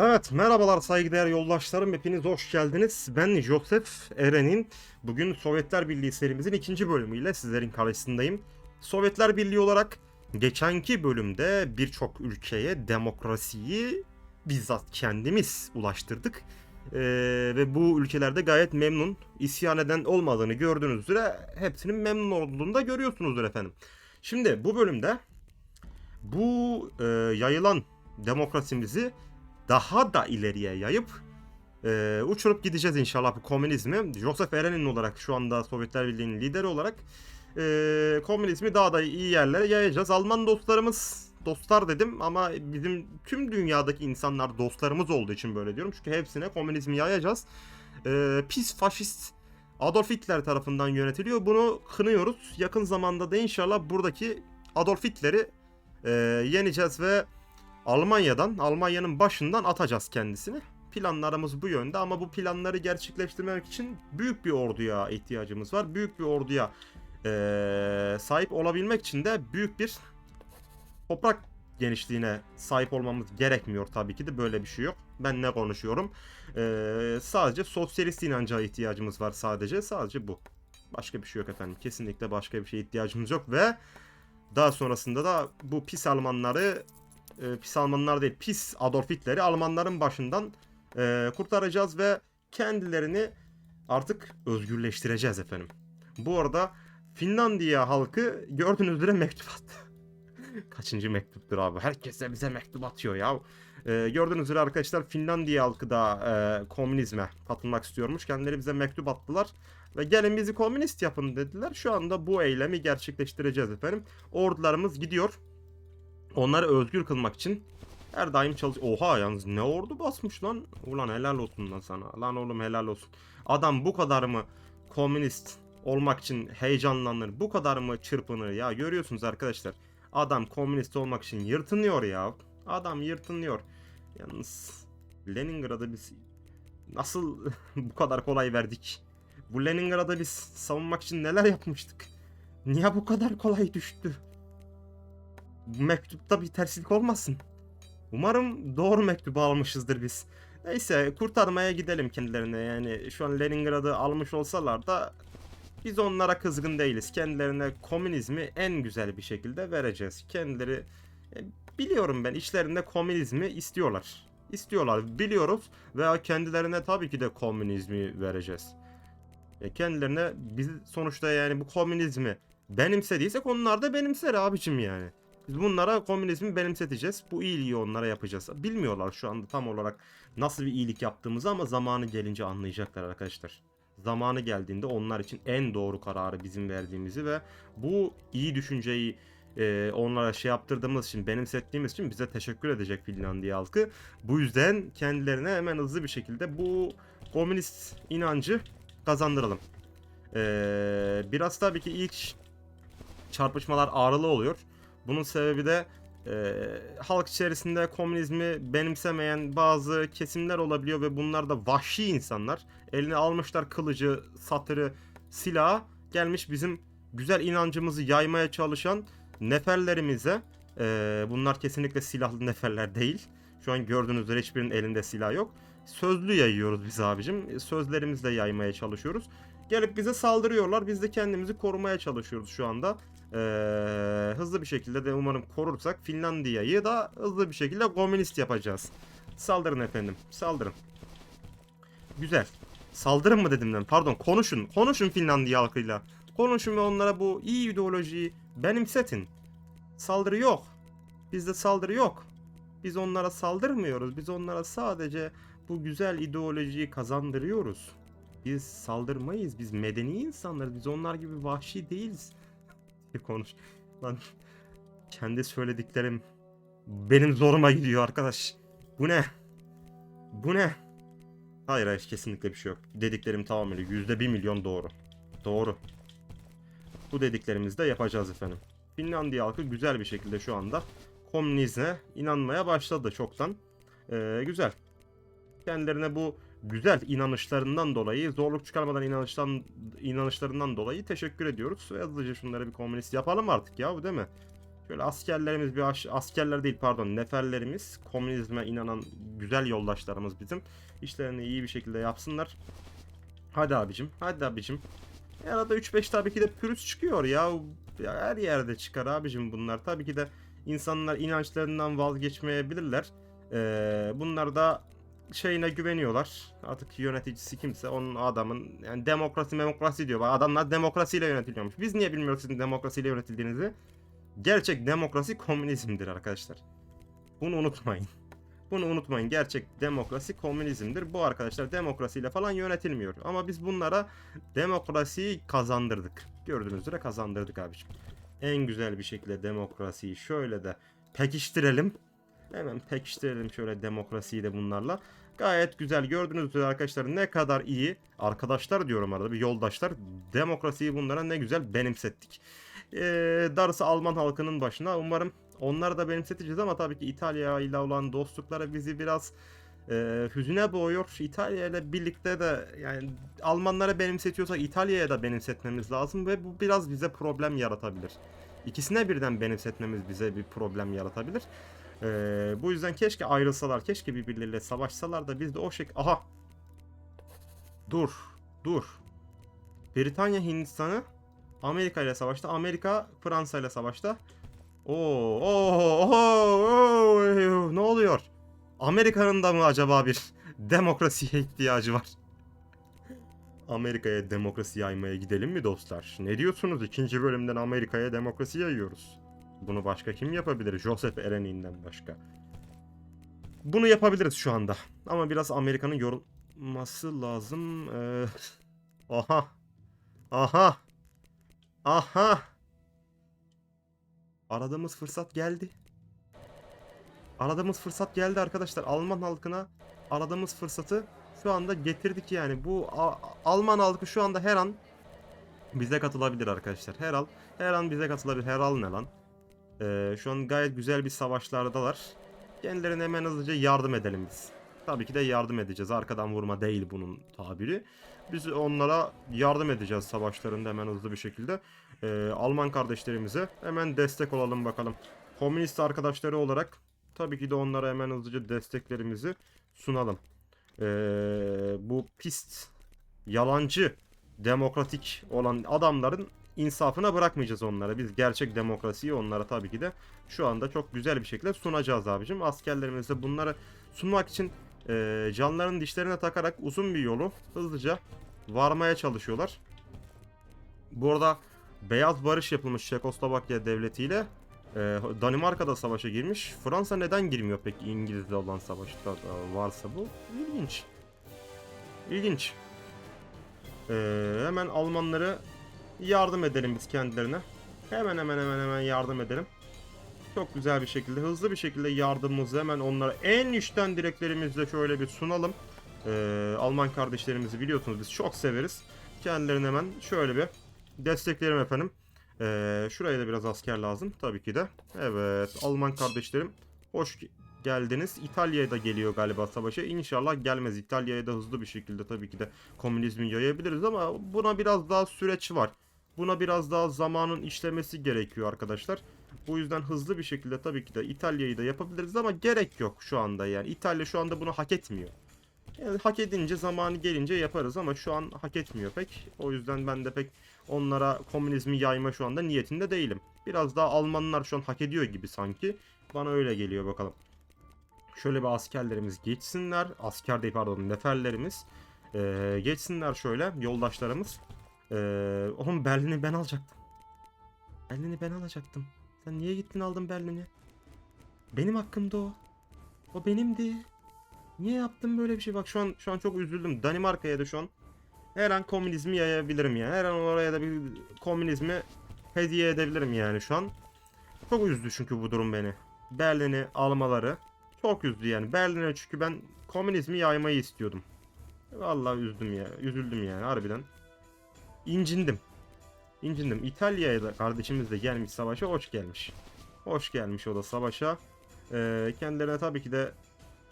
Evet, merhabalar saygıdeğer yoldaşlarım. Hepiniz hoş geldiniz. Ben Joseph Eren'in bugün Sovyetler Birliği serimizin ikinci bölümüyle sizlerin karşısındayım. Sovyetler Birliği olarak geçenki bölümde birçok ülkeye demokrasiyi bizzat kendimiz ulaştırdık. Ee, ve bu ülkelerde gayet memnun, isyan eden olmadığını gördüğünüz üzere hepsinin memnun olduğunu da görüyorsunuzdur efendim. Şimdi bu bölümde bu e, yayılan demokrasimizi daha da ileriye yayıp e, uçurup gideceğiz inşallah bu komünizmi. Joseph Eren'in olarak şu anda Sovyetler Birliği'nin lideri olarak e, komünizmi daha da iyi yerlere yayacağız. Alman dostlarımız dostlar dedim ama bizim tüm dünyadaki insanlar dostlarımız olduğu için böyle diyorum. Çünkü hepsine komünizmi yayacağız. E, pis faşist Adolf Hitler tarafından yönetiliyor. Bunu kınıyoruz. Yakın zamanda da inşallah buradaki Adolf Hitler'i e, yeneceğiz ve Almanya'dan, Almanya'nın başından atacağız kendisini. Planlarımız bu yönde ama bu planları gerçekleştirmek için büyük bir orduya ihtiyacımız var. Büyük bir orduya eee, sahip olabilmek için de büyük bir toprak genişliğine sahip olmamız gerekmiyor tabii ki de böyle bir şey yok. Ben ne konuşuyorum? Eee, sadece sosyalist inanca ihtiyacımız var sadece. Sadece bu. Başka bir şey yok efendim. Kesinlikle başka bir şeye ihtiyacımız yok ve daha sonrasında da bu pis Almanları e, pis Almanlar değil pis Adolf Hitler'i Almanların başından e, kurtaracağız ve kendilerini artık özgürleştireceğiz efendim. Bu arada Finlandiya halkı gördüğünüz üzere mektup attı. Kaçıncı mektuptur abi? Herkes de bize mektup atıyor ya. E, gördüğünüz üzere arkadaşlar Finlandiya halkı da e, komünizme katılmak istiyormuş. Kendileri bize mektup attılar. Ve gelin bizi komünist yapın dediler. Şu anda bu eylemi gerçekleştireceğiz efendim. Ordularımız gidiyor onları özgür kılmak için her daim çalış... Oha yalnız ne ordu basmış lan. Ulan helal olsun lan sana. Lan oğlum helal olsun. Adam bu kadar mı komünist olmak için heyecanlanır? Bu kadar mı çırpınır ya? Görüyorsunuz arkadaşlar. Adam komünist olmak için yırtınıyor ya. Adam yırtınıyor. Yalnız Leningrad'ı biz nasıl bu kadar kolay verdik? Bu Leningrad'ı biz savunmak için neler yapmıştık? Niye bu kadar kolay düştü? Bu mektupta bir terslik olmasın. Umarım doğru mektubu almışızdır biz. Neyse kurtarmaya gidelim kendilerine yani şu an Leningrad'ı almış olsalar da biz onlara kızgın değiliz. Kendilerine komünizmi en güzel bir şekilde vereceğiz. Kendileri e, biliyorum ben içlerinde komünizmi istiyorlar. İstiyorlar biliyoruz veya kendilerine tabii ki de komünizmi vereceğiz. E, kendilerine biz sonuçta yani bu komünizmi benimsediysek onlar da benimser abicim yani. Biz bunlara komünizmi benimseteceğiz. Bu iyiliği onlara yapacağız. Bilmiyorlar şu anda tam olarak nasıl bir iyilik yaptığımızı ama zamanı gelince anlayacaklar arkadaşlar. Zamanı geldiğinde onlar için en doğru kararı bizim verdiğimizi ve bu iyi düşünceyi e, onlara şey yaptırdığımız için, benimsettiğimiz için bize teşekkür edecek Finlandiya halkı. Bu yüzden kendilerine hemen hızlı bir şekilde bu komünist inancı kazandıralım. E, biraz tabii ki ilk çarpışmalar ağrılı oluyor. Bunun sebebi de e, halk içerisinde komünizmi benimsemeyen bazı kesimler olabiliyor ve bunlar da vahşi insanlar. Eline almışlar kılıcı, satırı, silahı gelmiş bizim güzel inancımızı yaymaya çalışan neferlerimize e, bunlar kesinlikle silahlı neferler değil. Şu an gördüğünüz üzere hiçbirinin elinde silah yok. Sözlü yayıyoruz biz abicim. Sözlerimizle yaymaya çalışıyoruz. Gelip bize saldırıyorlar. Biz de kendimizi korumaya çalışıyoruz şu anda. Ee, hızlı bir şekilde de umarım korursak Finlandiya'yı da hızlı bir şekilde komünist yapacağız. Saldırın efendim. Saldırın. Güzel. Saldırın mı dedim ben? Pardon konuşun. Konuşun Finlandiya halkıyla. Konuşun ve onlara bu iyi ideolojiyi benimsetin. Saldırı yok. Bizde saldırı yok. Biz onlara saldırmıyoruz. Biz onlara sadece bu güzel ideolojiyi kazandırıyoruz. Biz saldırmayız. Biz medeni insanlarız. Biz onlar gibi vahşi değiliz diye konuş. Lan kendi söylediklerim benim zoruma gidiyor arkadaş. Bu ne? Bu ne? Hayır hayır kesinlikle bir şey yok. Dediklerim tamamıyla yüzde bir milyon doğru. Doğru. Bu dediklerimizi de yapacağız efendim. Finlandiya halkı güzel bir şekilde şu anda komünizme inanmaya başladı çoktan. Ee, güzel. Kendilerine bu güzel inanışlarından dolayı, zorluk çıkarmadan inanıştan, inanışlarından dolayı teşekkür ediyoruz. Ve hızlıca şunları bir komünist yapalım artık ya bu değil mi? Şöyle askerlerimiz bir aş- askerler değil pardon neferlerimiz komünizme inanan güzel yoldaşlarımız bizim işlerini iyi bir şekilde yapsınlar. Hadi abicim hadi abicim. Arada 3-5 tabii ki de pürüz çıkıyor ya. ya. Her yerde çıkar abicim bunlar. Tabii ki de insanlar inançlarından vazgeçmeyebilirler. Ee, bunlar da şeyine güveniyorlar. Artık yöneticisi kimse onun adamın yani demokrasi demokrasi diyor. Adamlar demokrasiyle yönetiliyormuş. Biz niye bilmiyoruz sizin demokrasiyle yönetildiğinizi? Gerçek demokrasi komünizmdir arkadaşlar. Bunu unutmayın. Bunu unutmayın. Gerçek demokrasi komünizmdir. Bu arkadaşlar demokrasiyle falan yönetilmiyor. Ama biz bunlara demokrasiyi kazandırdık. Gördüğünüz üzere kazandırdık abiciğim. En güzel bir şekilde demokrasiyi şöyle de pekiştirelim. Hemen pekiştirelim şöyle demokrasiyi de bunlarla. Gayet güzel gördüğünüz üzere arkadaşlar ne kadar iyi arkadaşlar diyorum arada bir yoldaşlar demokrasiyi bunlara ne güzel benimsettik. Ee, darısı Alman halkının başına umarım onları da benimseteceğiz ama tabii ki İtalya ile olan dostlukları bizi biraz e, hüzüne boğuyor. İtalya ile birlikte de yani Almanlara benimsetiyorsak İtalya'ya da benimsetmemiz lazım ve bu biraz bize problem yaratabilir. İkisine birden benimsetmemiz bize bir problem yaratabilir. Ee, bu yüzden keşke ayrılsalar, keşke birbirleriyle savaşsalar da biz de o şek... Aha! Dur, dur. Britanya Hindistan'ı Amerika ile savaşta, Amerika Fransa ile savaşta. Oo, oo, oo, oo, ne oluyor? Amerika'nın da mı acaba bir demokrasiye ihtiyacı var? Amerika'ya demokrasi yaymaya gidelim mi dostlar? Ne diyorsunuz? İkinci bölümden Amerika'ya demokrasi yayıyoruz. Bunu başka kim yapabilir? Joseph Erenin'den başka. Bunu yapabiliriz şu anda. Ama biraz Amerika'nın yorulması lazım. Ee, aha. Aha. Aha. Aradığımız fırsat geldi. Aradığımız fırsat geldi arkadaşlar. Alman halkına aradığımız fırsatı şu anda getirdik yani. Bu Alman halkı şu anda her an bize katılabilir arkadaşlar. Her an her an bize katılabilir. Her an ne lan? Ee, şu an gayet güzel bir savaşlardalar. Kendilerine hemen hızlıca yardım edelim biz. Tabii ki de yardım edeceğiz. Arkadan vurma değil bunun tabiri. Biz onlara yardım edeceğiz savaşlarında hemen hızlı bir şekilde. Ee, Alman kardeşlerimize hemen destek olalım bakalım. Komünist arkadaşları olarak tabii ki de onlara hemen hızlıca desteklerimizi sunalım. Ee, bu pist, yalancı, demokratik olan adamların insafına bırakmayacağız onlara. Biz gerçek demokrasiyi onlara tabii ki de şu anda çok güzel bir şekilde sunacağız abicim. Askerlerimiz de bunları sunmak için e, canlarının dişlerine takarak uzun bir yolu hızlıca varmaya çalışıyorlar. Bu arada Beyaz Barış yapılmış Çekoslovakya devletiyle e, Danimarka'da savaşa girmiş. Fransa neden girmiyor peki İngiliz'le olan savaşta varsa bu? İlginç. İlginç. E, hemen Almanları yardım edelim biz kendilerine. Hemen hemen hemen hemen yardım edelim. Çok güzel bir şekilde, hızlı bir şekilde yardımımızı hemen onlara en içten dileklerimizle şöyle bir sunalım. Ee, Alman kardeşlerimizi biliyorsunuz biz çok severiz. Kendilerine hemen şöyle bir desteklerim efendim. Ee, şuraya da biraz asker lazım tabii ki de. Evet Alman kardeşlerim hoş geldiniz. İtalya'ya da geliyor galiba savaşa. İnşallah gelmez. İtalya'ya da hızlı bir şekilde tabii ki de komünizmi yayabiliriz ama buna biraz daha süreç var. Buna biraz daha zamanın işlemesi gerekiyor arkadaşlar. Bu yüzden hızlı bir şekilde tabii ki de İtalya'yı da yapabiliriz ama gerek yok şu anda yani. İtalya şu anda bunu hak etmiyor. Yani hak edince zamanı gelince yaparız ama şu an hak etmiyor pek. O yüzden ben de pek onlara komünizmi yayma şu anda niyetinde değilim. Biraz daha Almanlar şu an hak ediyor gibi sanki. Bana öyle geliyor bakalım. Şöyle bir askerlerimiz geçsinler. Asker değil pardon neferlerimiz. Ee, geçsinler şöyle yoldaşlarımız. Ee, oğlum Berlin'i ben alacaktım. Berlin'i ben alacaktım. Sen niye gittin aldın Berlin'i? Benim hakkımda o. O benimdi. Niye yaptın böyle bir şey? Bak şu an şu an çok üzüldüm. Danimarka'ya da şu an her an komünizmi yayabilirim yani. Her an oraya da bir komünizmi hediye edebilirim yani şu an. Çok üzdü çünkü bu durum beni. Berlin'i almaları çok üzdü yani. Berlin'e çünkü ben komünizmi yaymayı istiyordum. Vallahi üzdüm ya. Üzüldüm yani harbiden. İncindim. İncindim. İtalya'ya da kardeşimiz de gelmiş savaşa hoş gelmiş. Hoş gelmiş o da savaşa. Ee, kendilerine tabii ki de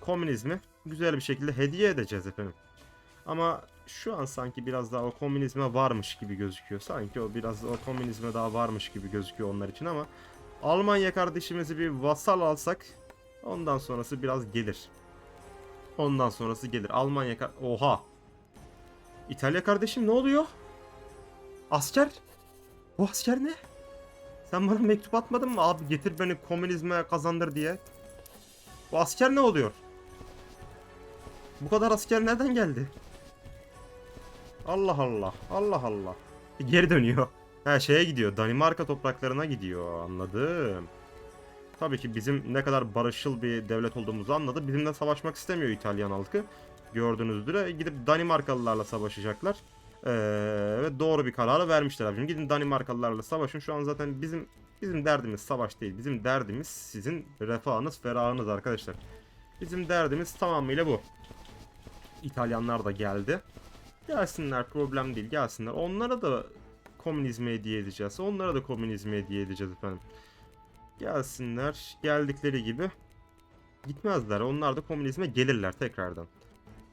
komünizmi güzel bir şekilde hediye edeceğiz efendim. Ama şu an sanki biraz daha o komünizme varmış gibi gözüküyor. Sanki o biraz o komünizme daha varmış gibi gözüküyor onlar için ama Almanya kardeşimizi bir vasal alsak ondan sonrası biraz gelir. Ondan sonrası gelir. Almanya Oha. İtalya kardeşim ne oluyor? Asker? Bu asker ne? Sen bana mektup atmadın mı? Abi getir beni komünizme kazandır diye. Bu asker ne oluyor? Bu kadar asker nereden geldi? Allah Allah. Allah Allah. Geri dönüyor. Ha şeye gidiyor. Danimarka topraklarına gidiyor. Anladım. Tabii ki bizim ne kadar barışçıl bir devlet olduğumuzu anladı. Bizimle savaşmak istemiyor İtalyan halkı. Gördüğünüz üzere gidip Danimarkalılarla savaşacaklar. Ee, ve doğru bir kararı vermişler abicim. Gidin Danimarkalılarla savaşın. Şu an zaten bizim bizim derdimiz savaş değil. Bizim derdimiz sizin refahınız, ferahınız arkadaşlar. Bizim derdimiz tamamıyla bu. İtalyanlar da geldi. Gelsinler problem değil gelsinler. Onlara da komünizmi hediye edeceğiz. Onlara da komünizmi hediye edeceğiz efendim. Gelsinler geldikleri gibi gitmezler. Onlar da komünizme gelirler tekrardan.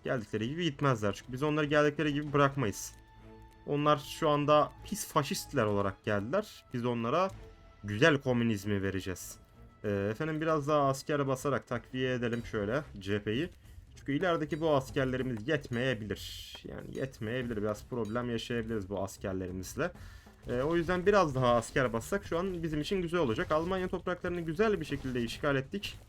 Geldikleri gibi gitmezler. Çünkü biz onları geldikleri gibi bırakmayız. Onlar şu anda pis faşistler olarak geldiler. Biz onlara güzel komünizmi vereceğiz. Ee, efendim biraz daha asker basarak takviye edelim şöyle cepheyi. Çünkü ilerideki bu askerlerimiz yetmeyebilir. Yani yetmeyebilir. Biraz problem yaşayabiliriz bu askerlerimizle. Ee, o yüzden biraz daha asker bassak şu an bizim için güzel olacak. Almanya topraklarını güzel bir şekilde işgal ettik.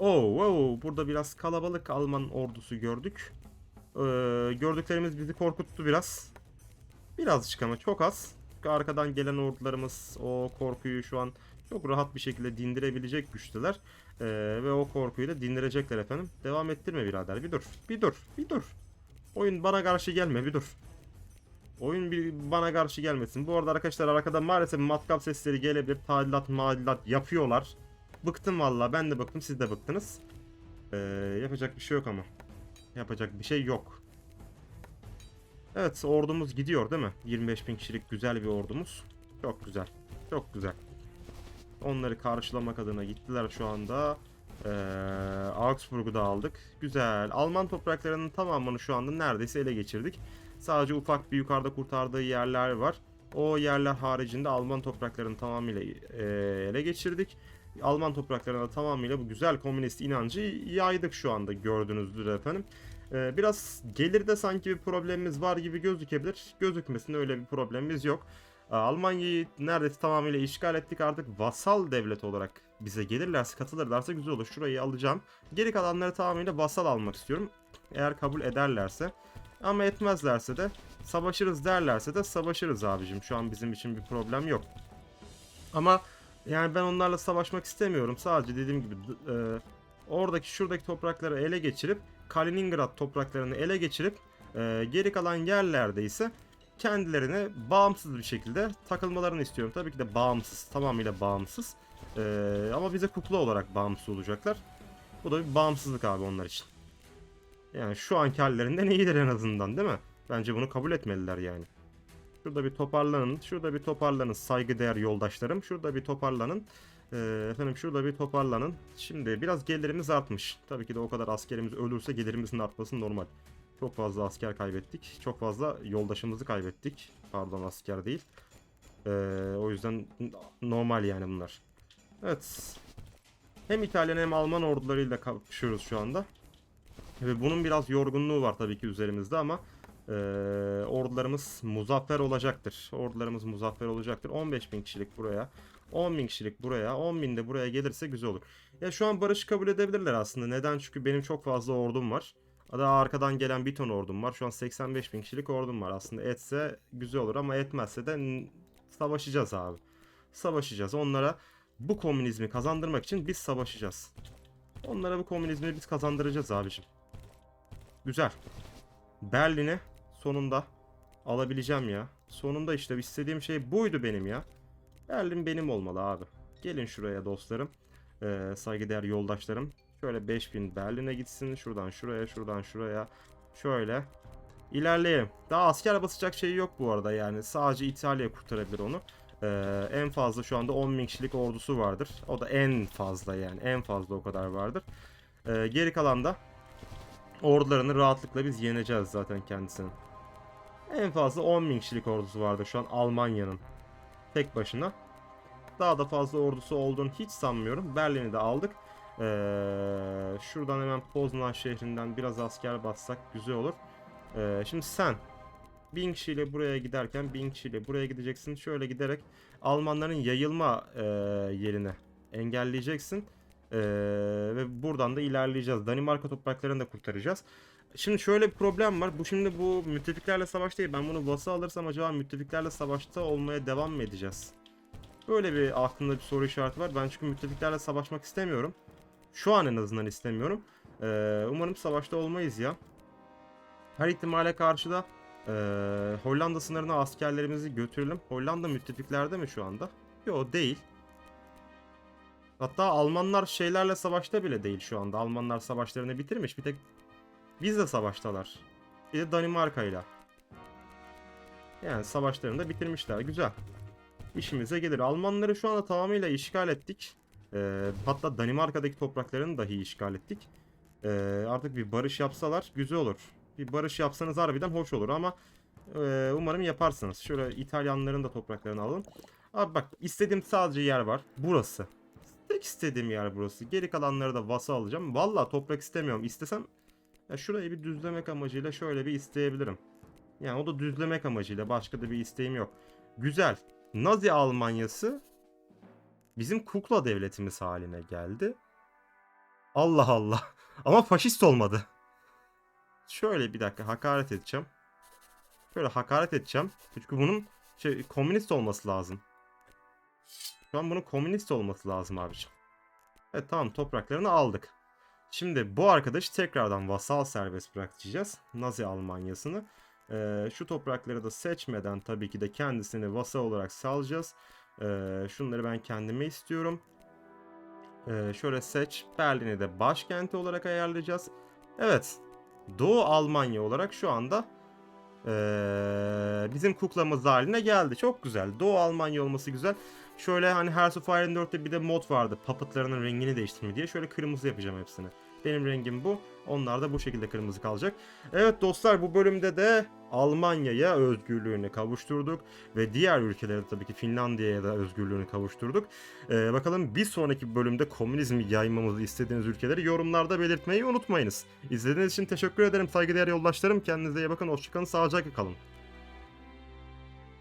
Oo, wow, burada biraz kalabalık Alman ordusu gördük. Ee, gördüklerimiz bizi korkuttu biraz. Birazcık ama çok az. Arkadan gelen ordularımız o korkuyu şu an çok rahat bir şekilde dindirebilecek güçteler. Ee, ve o korkuyu da dindirecekler efendim. Devam ettirme birader. Bir dur. Bir dur. Bir dur. Oyun bana karşı gelme. Bir dur. Oyun bir bana karşı gelmesin. Bu arada arkadaşlar arkada maalesef matkap sesleri gelebilir. Tadilat madilat yapıyorlar. Bıktım valla. Ben de bıktım. Siz de bıktınız. Ee, yapacak bir şey yok ama. Yapacak bir şey yok. Evet ordumuz gidiyor değil mi? 25 bin kişilik güzel bir ordumuz. Çok güzel. Çok güzel. Onları karşılamak adına gittiler şu anda. Ee, Augsburg'u da aldık. Güzel. Alman topraklarının tamamını şu anda neredeyse ele geçirdik. Sadece ufak bir yukarıda kurtardığı yerler var. O yerler haricinde Alman topraklarını tamamıyla e, ele geçirdik. Alman topraklarına tamamıyla bu güzel komünist inancı yaydık şu anda gördüğünüz üzere efendim. Ee, biraz gelirde sanki bir problemimiz var gibi gözükebilir. Gözükmesin öyle bir problemimiz yok. Ee, Almanya'yı neredeyse tamamıyla işgal ettik artık vasal devlet olarak bize gelirlerse katılırlarsa güzel olur. Şurayı alacağım. Geri kalanları tamamıyla vasal almak istiyorum. Eğer kabul ederlerse. Ama etmezlerse de savaşırız derlerse de savaşırız abicim. Şu an bizim için bir problem yok. Ama yani ben onlarla savaşmak istemiyorum. Sadece dediğim gibi e, oradaki şuradaki toprakları ele geçirip Kaliningrad topraklarını ele geçirip e, geri kalan yerlerde ise kendilerine bağımsız bir şekilde takılmalarını istiyorum. Tabii ki de bağımsız, tamamıyla bağımsız. E, ama bize kukla olarak bağımsız olacaklar. Bu da bir bağımsızlık abi onlar için. Yani şu anki hallerinden iyidir en azından değil mi? Bence bunu kabul etmeliler yani. Şurada bir toparlanın. Şurada bir toparlanın saygıdeğer yoldaşlarım. Şurada bir toparlanın. Ee, efendim şurada bir toparlanın. Şimdi biraz gelirimiz artmış. Tabii ki de o kadar askerimiz ölürse gelirimizin artması normal. Çok fazla asker kaybettik. Çok fazla yoldaşımızı kaybettik. Pardon asker değil. Ee, o yüzden normal yani bunlar. Evet. Hem İtalyan hem Alman ordularıyla kapışıyoruz şu anda. Ve bunun biraz yorgunluğu var tabii ki üzerimizde ama ee, ordularımız muzaffer olacaktır. Ordularımız muzaffer olacaktır. 15 bin kişilik buraya. 10 bin kişilik buraya. 10 bin de buraya gelirse güzel olur. Ya şu an barışı kabul edebilirler aslında. Neden? Çünkü benim çok fazla ordum var. Daha arkadan gelen bir ton ordum var. Şu an 85 bin kişilik ordum var. Aslında etse güzel olur ama etmezse de savaşacağız abi. Savaşacağız. Onlara bu komünizmi kazandırmak için biz savaşacağız. Onlara bu komünizmi biz kazandıracağız abicim. Güzel. Berlin'e sonunda alabileceğim ya. Sonunda işte istediğim şey buydu benim ya. Berlin benim olmalı abi. Gelin şuraya dostlarım. Ee, saygıdeğer yoldaşlarım. Şöyle 5000 Berlin'e gitsin. Şuradan şuraya, şuradan şuraya. Şöyle. İlerleyelim. Daha asker basacak şey yok bu arada yani. Sadece İtalya kurtarabilir onu. Ee, en fazla şu anda 10 bin kişilik ordusu vardır. O da en fazla yani. En fazla o kadar vardır. Ee, geri kalan da ordularını rahatlıkla biz yeneceğiz zaten kendisinin. En fazla 10 bin kişilik ordusu vardır şu an Almanya'nın. Tek başına. Daha da fazla ordusu olduğunu hiç sanmıyorum. Berlin'i de aldık. Ee, şuradan hemen Poznan şehrinden biraz asker bassak güzel olur. Ee, şimdi sen bin kişiyle buraya giderken bin kişiyle buraya gideceksin. Şöyle giderek Almanların yayılma e, yerini engelleyeceksin. Ee, ve buradan da ilerleyeceğiz. Danimarka topraklarını da kurtaracağız. Şimdi şöyle bir problem var. Bu şimdi bu müttefiklerle savaş değil. Ben bunu vasa alırsam acaba müttefiklerle savaşta olmaya devam mı edeceğiz? Böyle bir aklımda bir soru işareti var. Ben çünkü müttefiklerle savaşmak istemiyorum. Şu an en azından istemiyorum. Ee, umarım savaşta olmayız ya. Her ihtimale karşı da ee, Hollanda sınırına askerlerimizi götürelim. Hollanda müttefiklerde mi şu anda? Yok değil. Hatta Almanlar şeylerle savaşta bile değil şu anda. Almanlar savaşlarını bitirmiş. Bir tek biz de savaştalar. Bir de Danimarka'yla. Yani savaşlarını da bitirmişler. Güzel. İşimize gelir. Almanları şu anda tamamıyla işgal ettik. Ee, hatta Danimarka'daki topraklarını dahi işgal ettik. Ee, artık bir barış yapsalar güzel olur. Bir barış yapsanız harbiden hoş olur ama e, umarım yaparsınız. Şöyle İtalyanların da topraklarını alın. Abi bak istediğim sadece yer var. Burası. Tek istediğim yer burası. Geri kalanları da vasa alacağım. Valla toprak istemiyorum. İstesem ya şurayı bir düzlemek amacıyla şöyle bir isteyebilirim. Yani o da düzlemek amacıyla başka da bir isteğim yok. Güzel. Nazi Almanyası bizim kukla devletimiz haline geldi. Allah Allah. Ama faşist olmadı. Şöyle bir dakika hakaret edeceğim. Şöyle hakaret edeceğim. Çünkü bunun şey, komünist olması lazım. Şu an bunun komünist olması lazım abiciğim. Evet tamam topraklarını aldık. Şimdi bu arkadaşı tekrardan vasal serbest bırakacağız. Nazi Almanyası'nı. Ee, şu toprakları da seçmeden tabii ki de kendisini vasal olarak salacağız. Ee, şunları ben kendime istiyorum. Ee, şöyle seç. Berlin'i de başkenti olarak ayarlayacağız. Evet. Doğu Almanya olarak şu anda ee, bizim kuklamız haline geldi. Çok güzel. Doğu Almanya olması güzel. Şöyle hani Hearts of Iron 4'te bir de mod vardı. Puppetlarının rengini değiştirme diye. Şöyle kırmızı yapacağım hepsini. Benim rengim bu. Onlar da bu şekilde kırmızı kalacak. Evet dostlar bu bölümde de Almanya'ya özgürlüğünü kavuşturduk. Ve diğer ülkelere tabii ki Finlandiya'ya da özgürlüğünü kavuşturduk. Ee, bakalım bir sonraki bölümde komünizmi yaymamızı istediğiniz ülkeleri yorumlarda belirtmeyi unutmayınız. İzlediğiniz için teşekkür ederim saygıdeğer yoldaşlarım. Kendinize iyi bakın. Hoşçakalın. Sağlıcakla kalın.